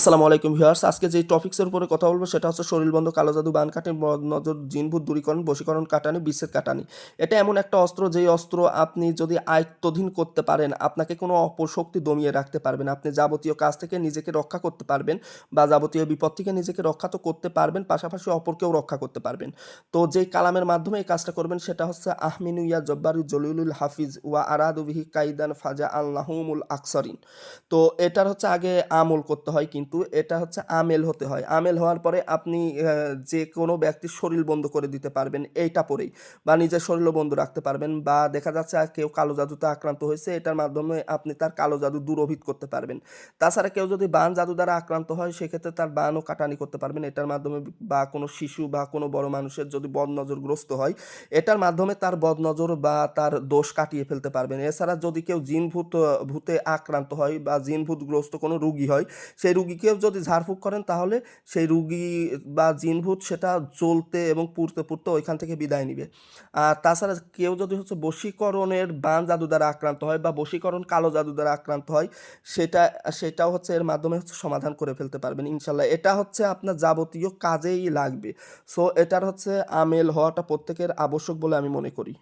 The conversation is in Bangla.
আসসালামু আলাইকুম ভিউয়ার্স। আজকে যে টপিক্সের উপরে কথা বলব সেটা হচ্ছে শরীরবন্ধ কালো জাদু, বান বদ নজর জিনভূত দূরীকরণ, বশীকরণ, কাটানি বিশ্বের কাটানি। এটা এমন একটা অস্ত্র, যেই অস্ত্র আপনি যদি আয়ত্তধীন করতে পারেন, আপনাকে কোনো অপশক্তি দমিয়ে রাখতে পারবেন আপনি যাবতীয় কাজ থেকে নিজেকে রক্ষা করতে পারবেন বা যাবতীয় বিপদ থেকে নিজেকে রক্ষা তো করতে পারবেন, পাশাপাশি অপরকেও রক্ষা করতে পারবেন। তো যেই কালামের মাধ্যমে এই কাজটা করবেন, সেটা হচ্ছে আহমিনু ইয়া জব্বারু জলিলুল হাফিজ, ওয়া আরাদুবিহি কাইদান ফাজা আল্লাহমুল আকসরিন। তো এটার হচ্ছে আগে আমল করতে হয়, কিন্তু এটা হচ্ছে আমেল হতে হয়। আমেল হওয়ার পরে আপনি যে কোনো ব্যক্তির শরীর বন্ধ করে দিতে পারবেন এইটা পরেই বা নিজের শরীরও বন্ধ রাখতে পারবেন বা দেখা যাচ্ছে কেউ কালো জাদুতে আক্রান্ত হয়েছে, এটার মাধ্যমে আপনি তার কালো জাদু দূরভীত করতে পারবেন। তাছাড়া কেউ যদি বান জাদু দ্বারা আক্রান্ত হয়, সেক্ষেত্রে তার বানও কাটানি করতে পারবেন। এটার মাধ্যমে বা কোনো শিশু বা কোনো বড় মানুষের যদি বদনজরগ্রস্ত হয়, এটার মাধ্যমে তার বদনজর বা তার দোষ কাটিয়ে ফেলতে পারবেন। এছাড়া যদি কেউ জিনভূত, ভূতে আক্রান্ত হয় বা জিনভূতগ্রস্ত কোনো রুগী হয়, সেই রুগীকেও যদি ঝাড়ফুঁক করেন, তাহলে সেই রুগী বা জিনভূত সেটা জ্বলতে এবং পুড়তে পুড়তে ওইখান থেকে বিদায় নিবে। আর তাছাড়া কেউ যদি হচ্ছে বশীকরণের বান জাদু দ্বারা আক্রান্ত হয় বা বশীকরণ কালো জাদু দ্বারা আক্রান্ত হয়, সেটা, সেটাও হচ্ছে এর মাধ্যমে হচ্ছে সমাধান করে ফেলতে পারবেন ইনশাল্লাহ। এটা হচ্ছে আপনার যাবতীয় কাজেই লাগবে। সো এটার হচ্ছে আমেল হওয়াটা প্রত্যেকের আবশ্যক বলে আমি মনে করি।